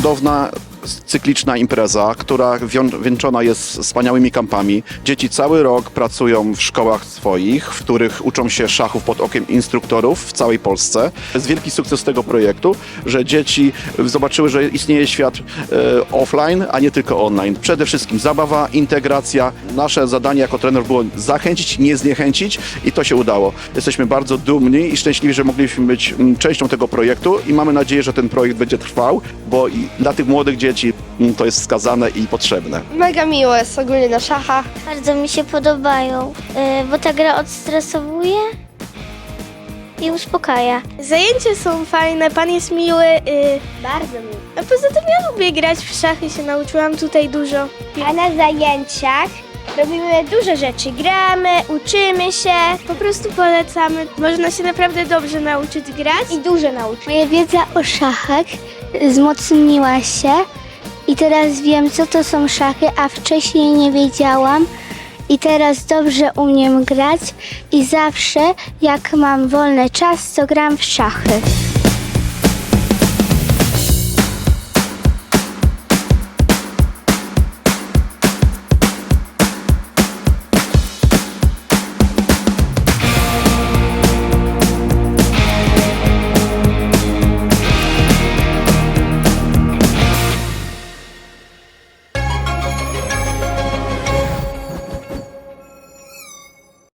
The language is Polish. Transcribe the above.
cudowna cykliczna impreza, która wieńczona jest wspaniałymi kampami. Dzieci cały rok pracują w szkołach swoich, w których uczą się szachów pod okiem instruktorów w całej Polsce. Jest wielki sukces tego projektu, że dzieci zobaczyły, że istnieje świat e, offline, a nie tylko online. Przede wszystkim zabawa, integracja. Nasze zadanie jako trener było zachęcić, nie zniechęcić i to się udało. Jesteśmy bardzo dumni i szczęśliwi, że mogliśmy być mm, częścią tego projektu i mamy nadzieję, że ten projekt będzie trwał, bo dla tych młodych dzieci mm, to jest wskazane i potrzebne. Mega miło jest ogólnie na szachach. Bardzo mi się podobają, y, bo ta gra odstresowuje i uspokaja. Zajęcia są fajne, pan jest miły. y, Bardzo mi. A poza tym ja lubię grać w szachy, się nauczyłam tutaj dużo. A na zajęciach robimy dużo rzeczy. Gramy, uczymy się. Po prostu polecamy. Można się naprawdę dobrze nauczyć grać. I dużo nauczyć. Moja wiedza o szachach wzmocniła się i teraz wiem, co to są szachy, a wcześniej nie wiedziałam. I teraz dobrze umiem grać i zawsze, jak mam wolny czas, to gram w szachy.